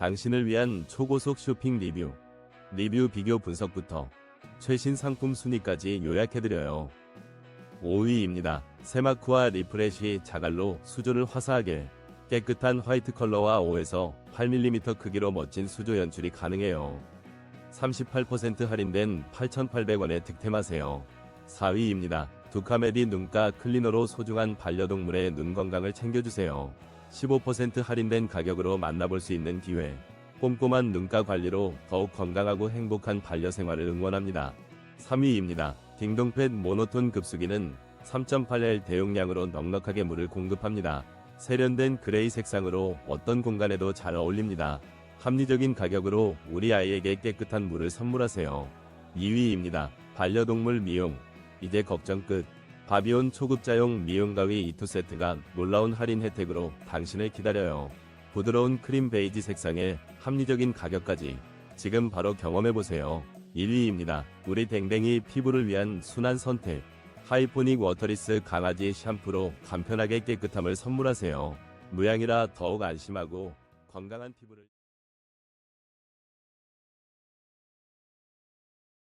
당신을 위한 초고속 쇼핑 리뷰. 리뷰 비교 분석부터 최신 상품 순위까지 요약해드려요. 5위입니다. 세마크와 리프레쉬 자갈로 수조를 화사하게 깨끗한 화이트 컬러와 5에서 8mm 크기로 멋진 수조 연출이 가능해요. 38% 할인된 8,800원에 득템하세요. 4위입니다. 두카메디 눈가 클리너로 소중한 반려동물의 눈 건강을 챙겨주세요. 15% 할인된 가격으로 만나볼 수 있는 기회. 꼼꼼한 눈가 관리로 더욱 건강하고 행복한 반려 생활을 응원합니다. 3위입니다. 딩동펫 모노톤 급수기는 3.8L 대용량으로 넉넉하게 물을 공급합니다. 세련된 그레이 색상으로 어떤 공간에도 잘 어울립니다. 합리적인 가격으로 우리 아이에게 깨끗한 물을 선물하세요. 2위입니다. 반려동물 미용. 이제 걱정 끝. 바비온 초급자용 미용 가위 2투 세트가 놀라운 할인 혜택으로 당신을 기다려요. 부드러운 크림 베이지 색상에 합리적인 가격까지 지금 바로 경험해보세요. 1위입니다. 우리 댕댕이 피부를 위한 순한 선택. 하이포닉 워터리스 강아지 샴푸로 간편하게 깨끗함을 선물하세요. 무향이라 더욱 안심하고 건강한 피부를